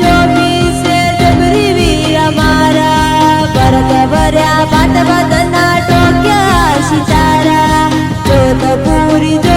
जो पीसे जबरी भी हमारा बरत बात बदना टोक्या सितारा। जो तो पूरी जो